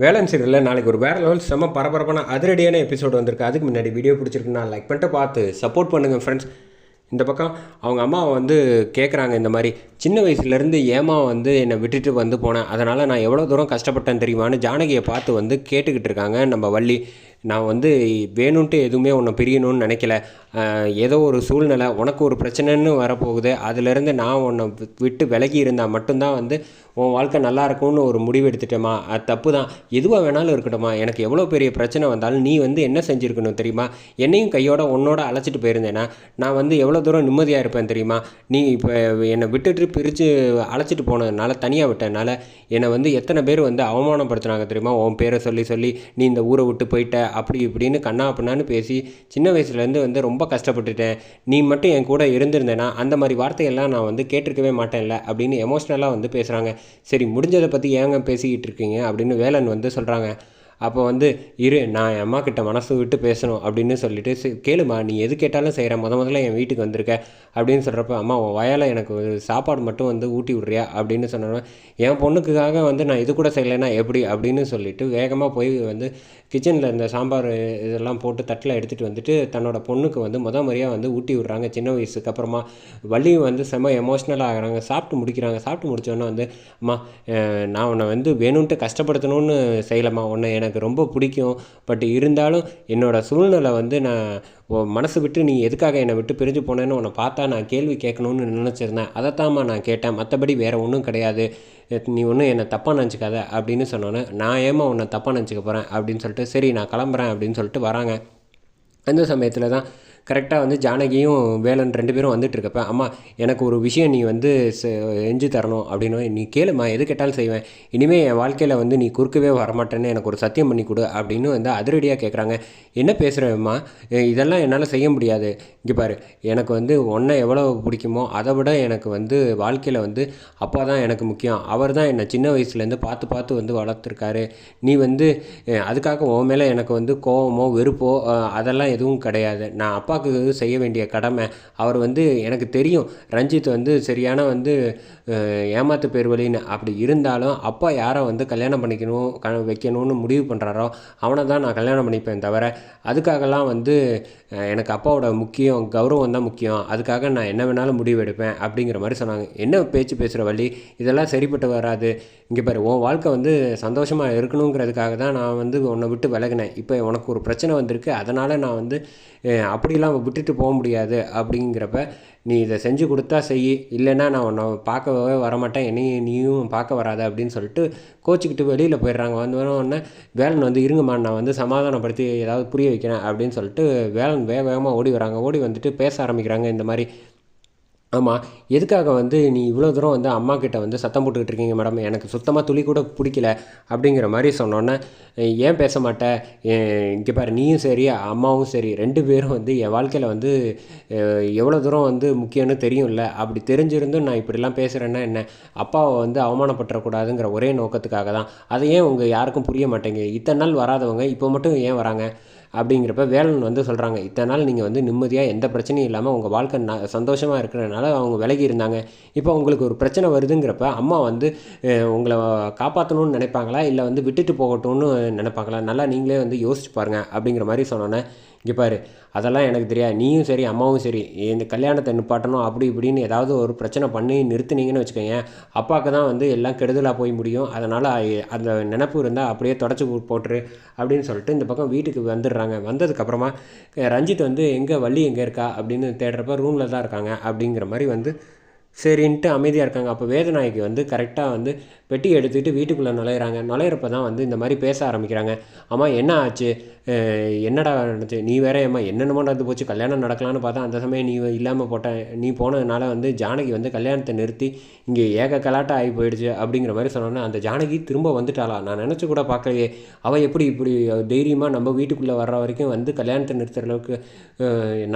வேலன் சீரியலில் நாளைக்கு ஒரு வேறு லெவல் செம்ம பரபரப்பான அதிரடியான எபிசோடு வந்திருக்கு. அதுக்கு முன்னாடி வீடியோ பிடிச்சிருக்குன்னா லைக் பண்ணிட்டு பார்த்து சப்போர்ட் பண்ணுங்கள் ஃப்ரெண்ட்ஸ் இந்த பக்கம் அவங்க அம்மா வந்து கேட்குறாங்க இந்த மாதிரி சின்ன வயசுலேருந்து ஏமா வந்து என்னை விட்டுட்டு வந்து போனேன். அதனால் நான் எவ்வளோ தூரம் கஷ்டப்பட்டேன் தெரியுமான்னு ஜானகியை பார்த்து வந்து கேட்டுக்கிட்டு இருக்காங்க நம்ம வள்ளி. நான் வந்து வேணும்ன்ட்டு எதுவுமே உன்னை பிரியணும்னு நினைக்கல. ஏதோ ஒரு சூழ்நிலை உனக்கு ஒரு பிரச்சனைன்னு வரப்போகுது. அதுலேருந்து நான் உன்னை விட்டு விலகி இருந்தால் மட்டும்தான் வந்து உன் வாழ்க்கை நல்லா இருக்கும்னு ஒரு முடிவு எடுத்துட்டேம்மா. அது தப்பு தான் எதுவாக வேணாலும் இருக்கட்டும்மா. எனக்கு எவ்வளோ பெரிய பிரச்சனை வந்தாலும் நீ வந்து என்ன செஞ்சுருக்கணும் தெரியுமா? என்னையும் கையோட உன்னோட அழைச்சிட்டு போயிருந்தேன்னா நான் வந்து எவ்வளோ தூரம் நிம்மதியாக இருப்பேன் தெரியுமா? நீ இப்போ என்னை விட்டுட்டு பிரித்து அழைச்சிட்டு போனதுனால தனியாக விட்டதுனால என்னை வந்து எத்தனை பேர் வந்து அவமானப்படுத்துனாங்க தெரியுமா? உன் பேரை சொல்லி சொல்லி நீ இந்த ஊரை விட்டு போயிட்ட. அப்படி இப்படின்னு கண்ணா அப்படின்னான்னு பேசி சின்ன வயசுலேருந்து வந்து ரொம்ப கஷ்டப்பட்டுட்டேன். நீ மட்டும் என் கூட இருந்திருந்தேன்னா அந்த மாதிரி வார்த்தையெல்லாம் நான் வந்து கேட்டிருக்கவே மாட்டேன்ல அப்படின்னு எமோஷ்னலாக வந்து பேசுகிறாங்க சரி முடிஞ்சதை பற்றி ஏங்க பேசிக்கிட்டு இருக்கீங்க அப்படின்னு வேலன் வந்து சொல்கிறாங்க அப்போ வந்து இரு நான் என் அம்மா கிட்ட மனசு விட்டு பேசணும் அப்படின்னு சொல்லிட்டு கேளுமா நீ எது கேட்டாலும் செய்கிறேன் முத முதல்ல என் வீட்டுக்கு வந்திருக்க அப்படின்னு சொல்கிறப்ப அம்மா உன் வயலை எனக்கு சாப்பாடு மட்டும் வந்து ஊட்டி விட்றியா அப்படின்னு சொன்னோன்னா என் பொண்ணுக்காக வந்து நான் இது கூட செய்யலைன்னா எப்படி அப்படின்னு சொல்லிட்டு வேகமாக போய் வந்து கிச்சனில் இந்த சாம்பார் இதெல்லாம் போட்டு தட்டில் எடுத்துகிட்டு வந்துட்டு தன்னோட பொண்ணுக்கு வந்து முத முறையாக வந்து ஊட்டி விட்றாங்க. சின்ன வயசுக்கு அப்புறமா வள்ளியும் வந்து செம்ம எமோஷ்னலாக ஆகிறாங்க. சாப்பிட்டு முடிக்கிறாங்க. சாப்பிட்டு முடிச்சோன்னே வந்து அம்மா நான் உன்னை வந்து வேணும்ன்ட்டு கஷ்டப்படுத்தணும்னு செய்யலம்மா. உன்னை எனக்கு எனக்கு ரொம்ப பிடிக்கும். பட் இருந்தாலும் என்னோடய சூழ்நிலை வந்து நான் மனசு விட்டு நீ எதுக்காக என்னை விட்டு பிரிஞ்சு போனேன்னு உன்னை பார்த்தா நான் கேள்வி கேட்கணும்னு நினச்சிருந்தேன். அதைத்தாம்மா நான் கேட்டேன். மற்றபடி வேறு ஒன்றும் கிடையாது. நீ ஒன்றும் என்னை தப்பாக நினச்சிக்காத அப்படின்னு சொன்னோன்னே நான் ஏமா உன்னை தப்பாக நினச்சிக்க போகிறேன் அப்படின்னு சொல்லிட்டு சரி நான் கிளம்புறேன் அப்படின்னு சொல்லிட்டு வராங்க. அந்த சமயத்தில் தான் கரெக்டாக வந்து ஜானகியும் வேலன் ரெண்டு பேரும் வந்துட்டு இருக்கப்ப அம்மா எனக்கு ஒரு விஷயம் நீ வந்து செ- செஞ்சு தரணும் அப்படின்னு நீ கேளுமா எது கேட்டாலும் செய்வேன். இனிமேல் என் வாழ்க்கையில் வந்து நீ குறுக்கவே வரமாட்டேன்னு எனக்கு ஒரு சத்தியம் பண்ணி கொடு அப்படின்னு வந்து அதிரடியாக கேட்குறாங்க என்ன பேசுகிறேம்மா இதெல்லாம் என்னால் செய்ய முடியாது. இங்கே பாரு எனக்கு வந்து ஒன்றை எவ்வளோ பிடிக்குமோ அதை விட எனக்கு வந்து வாழ்க்கையில் வந்து அப்பா தான் எனக்கு முக்கியம். அவர் தான் என்னை சின்ன வயசுலேருந்து பார்த்து பார்த்து வந்து வளர்த்துருக்காரு. நீ வந்து அதுக்காக உன் மேலே எனக்கு வந்து கோவமோ வெறுப்போ அதெல்லாம் எதுவும் கிடையாது. நான் அப்பாவுக்கு செய்ய வேண்டிய கடமை. அவர் வந்து எனக்கு தெரியும். ரஞ்சித் வந்து சரியான வந்து ஏமாத்து பேர் வழின்னு அப்படி இருந்தாலும் அப்பா யாரை வந்து கல்யாணம் பண்ணிக்கணும் க வைக்கணும்னு முடிவு பண்ணுறாரோ அவனை தான் நான் கல்யாணம் பண்ணிப்பேன் தவிர அதுக்காகலாம் வந்து எனக்கு அப்பாவோட முக்கியம் கௌரவம் தான் முக்கியம். அதுக்காக நான் என்ன வேணாலும் முடிவு எடுப்பேன் அப்படிங்கிற மாதிரி சொன்னாங்க. என்ன பேச்சு பேசுகிற வழி? இதெல்லாம் சரிப்பட்டு வராது. இங்கே பாரு உன் வாழ்க்கை வந்து சந்தோஷமாக இருக்கணுங்கிறதுக்காக தான் நான் வந்து உன்னை விட்டு விலகினேன். இப்போ உனக்கு ஒரு பிரச்சனை வந்திருக்கு. அதனால் நான் வந்து அப்படி இதெல்லாம் விட்டுட்டு போக முடியாது அப்படிங்கிறப்ப நீ இதை செஞ்சு கொடுத்தா செய். இல்லைன்னா நான் உன்னை பார்க்கவே வரமாட்டேன். என்னையும் நீயும் பார்க்க வராத அப்படின்னு சொல்லிட்டு கோச்சிக்கிட்டு வெளியில் போயிடுறாங்க. வந்து உடனே வேலன் வந்து இருங்கம்மா நான் வந்து சமாதானப்படுத்தி ஏதாவது புரிய வைக்கிறேன் அப்படின்னு சொல்லிட்டு வேலன் வேக வேகமாக ஓடி வராங்க. ஓடி வந்துட்டு பேச ஆரம்பிக்கிறாங்க. இந்த மாதிரி ஆமாம் எதுக்காக வந்து நீ இவ்வளோ தூரம் வந்து அம்மா கிட்ட வந்து சத்தம் போட்டுக்கிட்டு இருக்கீங்க மேடம் எனக்கு சுத்தமாக துளி கூட பிடிக்கல அப்படிங்கிற மாதிரி சொன்னோன்னே ஏன் பேச மாட்டேன் இங்கே பாரு நீயும் சரி அம்மாவும் சரி ரெண்டு பேரும் வந்து என் வாழ்க்கையில் வந்து எவ்வளோ தூரம் வந்து முக்கியம்னு தெரியும்ல? அப்படி தெரிஞ்சிருந்தும் நான் இப்படிலாம் பேசுகிறேன்னா என்ன? அப்பாவை வந்து அவமானப்பட்டுறக்கூடாதுங்கிற ஒரே நோக்கத்துக்காக தான். அதை ஏன் உங்கள் யாருக்கும் புரிய மாட்டேங்குது இத்தனை நாள் வராதவங்க இப்போ மட்டும் ஏன் வராங்க? அப்படிங்கிறப்ப வேலன் வந்து சொல்கிறாங்க இத்தனை நாள் நீங்கள் வந்து நிம்மதியாக எந்த பிரச்சனையும் இல்லாமல் உங்கள் வாழ்க்கை ந சந்தோஷமாக இருக்கிறதுனால அவங்க விலகி இருந்தாங்க. இப்போ உங்களுக்கு ஒரு பிரச்சனை வருதுங்கிறப்ப அம்மா வந்து உங்களை காப்பாற்றணும்னு நினைப்பாங்களா? இல்லை வந்து விட்டுட்டு போகட்டும்னு நினைப்பாங்களா? நல்லா நீங்களே வந்து யோசிச்சு பாருங்கள் அப்படிங்கிற மாதிரி சொன்னோன்னே இங்கே பாரு அதெல்லாம் எனக்கு தெரியாது. நீயும் சரி அம்மாவும் சரி. இந்த கல்யாணத்தை நிப்பாட்டணும் அப்படி இப்படின்னு ஏதாவது ஒரு பிரச்சனை பண்ணி நிறுத்துனீங்கன்னு வச்சுக்கோங்க. அப்பாவுக்கு தான் வந்து எல்லாம் கெடுதலாக போய் முடியும். அதனால் அந்த நினப்பு இருந்தால் அப்படியே தொடச்சி போட்டுரு அப்படின்னு சொல்லிட்டு இந்த பக்கம் வீட்டுக்கு வந்துடுறாங்க. வந்ததுக்கப்புறமா ரஞ்சித் வந்து எங்கே வள்ளி எங்கே இருக்கா? அப்படின்னு தேடுறப்ப ரூமில் தான் இருக்காங்க அப்படிங்கிற மாதிரி வந்து சரின்ட்டு அமைதியாக இருக்காங்க. அப்போ வேதநாயகி வந்து கரெக்டாக வந்து பெட்டி எடுத்துக்கிட்டு வீட்டுக்குள்ளே நுழையிறாங்க. நுழையிறப்ப தான் வந்து இந்த மாதிரி பேச ஆரம்பிக்கிறாங்க. அம்மா என்ன ஆச்சு? என்னடா நடந்துச்சு? நீ வேற ஏம்மா என்னென்னமோ நடந்து போச்சு. கல்யாணம் நடக்கலான்னு பார்த்தா அந்த சமயம் நீ இல்லாமல் போட்ட நீ போனதுனால வந்து ஜானகி வந்து கல்யாணத்தை நிறுத்தி இங்கே ஏக கலாட்டம் ஆகி போயிடுச்சு அப்படிங்கிற மாதிரி சொன்னோன்னே அந்த ஜானகி திரும்ப வந்துட்டாளா? நான் நினச்சி கூட பார்க்கலையே. அவள் எப்படி இப்படி தைரியமாக நம்ம வீட்டுக்குள்ளே வர்ற வரைக்கும் வந்து கல்யாணத்தை நிறுத்துற அளவுக்கு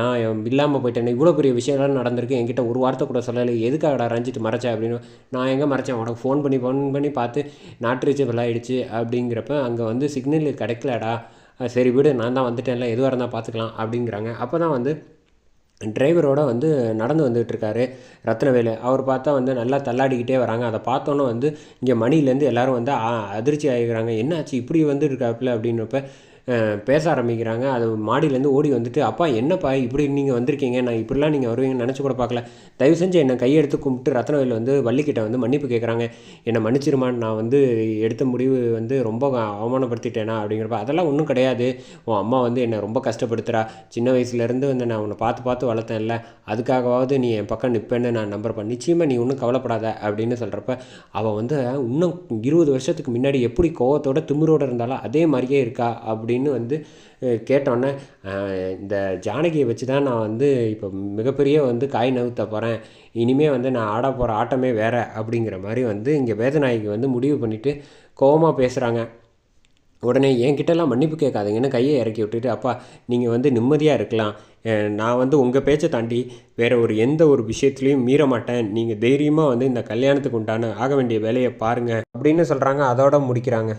நான் இல்லாமல் போயிட்டேன் இவ்வளோ பெரிய விஷயம்லாம் நடந்திருக்கு. என்கிட்ட ஒரு வார்த்தை கூட சொல்லலை. எதுக்காகடா ரஞ்சிட்டு மறைச்சேன் அப்படின்னு நான் எங்கே மறைச்சேன்? உனக்கு ஃபோன் பண்ணி ஃபோன் பண்ணி பார்த்து நாட்டு ரீச்சபிள் ஆகிடுச்சு அப்படிங்கிறப்ப அங்கே வந்து சிக்னல் கிடைக்கலடா. சரி விடு நான் தான் வந்துட்டேன்ல எதுவாக இருந்தால் பார்த்துக்கலாம் அப்படிங்கிறாங்க. அப்போ தான் வந்து டிரைவரோட வந்து நடந்து வந்துகிட்ருக்காரு ரத்னவேலு. அவர் பார்த்தா வந்து நல்லா தள்ளாடிக்கிட்டே வராங்க. அதை பார்த்தோன்னே வந்து இங்கே மணிலேருந்து எல்லாரும் வந்து அதிர்ச்சி ஆகிக்கிறாங்க என்னாச்சு இப்படி வந்து இருக்காப்புல அப்படின்றப்ப பேச ஆரம்பிக்கிறாங்க. அது மாடியிலேருந்து ஓடி வந்துட்டு அப்பா என்னப்பா இப்படி நீங்கள் வந்திருக்கீங்க? நான் இப்படிலாம் நீங்கள் வருவீங்கன்னு நினச்சி கூட பார்க்கல. தயவு செஞ்சு என்னை கையெடுத்து கும்பிட்டு ரத்னவேல் வந்து வள்ளிக்கிட்ட வந்து மன்னிப்பு கேட்குறாங்க. என்னை மன்னிச்சிருமான்னு நான் வந்து எடுத்த முடிவு வந்து ரொம்ப அவமானப்படுத்திட்டேனா? அப்படிங்கிறப்ப அதெல்லாம் ஒன்றும் கிடையாது. உன் அம்மா வந்து என்னை ரொம்ப கஷ்டப்படுத்துகிறா சின்ன வயசுலேருந்து வந்து நான் உன்னை பார்த்து பார்த்து வளர்த்தேன்ல. அதுக்காகவாவது நீ என் பக்கம் நிற்பேன்னு நான் நம்புறப்ப நிச்சயமாக நீ ஒன்றும் கவலைப்படாத அப்படின்னு சொல்கிறப்ப அவள் வந்து இன்னும் இருபது வருஷத்துக்கு முன்னாடி எப்படி கோவத்தோட திமிரோடு இருந்தாலும் அதே மாதிரியே இருக்கா? அப்படின்னு வந்து கேட்டோன்னே இந்த ஜானகியை வச்சு தான் நான் வந்து இப்போ மிகப்பெரிய வந்து காய் நவுத்த போகிறேன் இனிமேல் வந்து நான் ஆட போகிற ஆட்டமே வேறு அப்படிங்கிற மாதிரி வந்து இங்கே வேதநாயகி வந்து முடிவு பண்ணிவிட்டு கோவமாக பேசுகிறாங்க உடனே என்கிட்டலாம் மன்னிப்பு கேட்காதீங்கன்னு கையை இறக்கி விட்டுட்டு அப்பா நீங்கள் வந்து நிம்மதியாக இருக்கலாம். நான் வந்து உங்கள் பேச்சை தாண்டி வேறு ஒரு எந்த ஒரு விஷயத்துலையும் மீற மாட்டேன். நீங்கள் தைரியமாக வந்து இந்த கல்யாணத்துக்கு உண்டான ஆக வேண்டிய வேலையை பாருங்கள் அப்படின்னு சொல்கிறாங்க அதோட முடிக்கிறாங்க.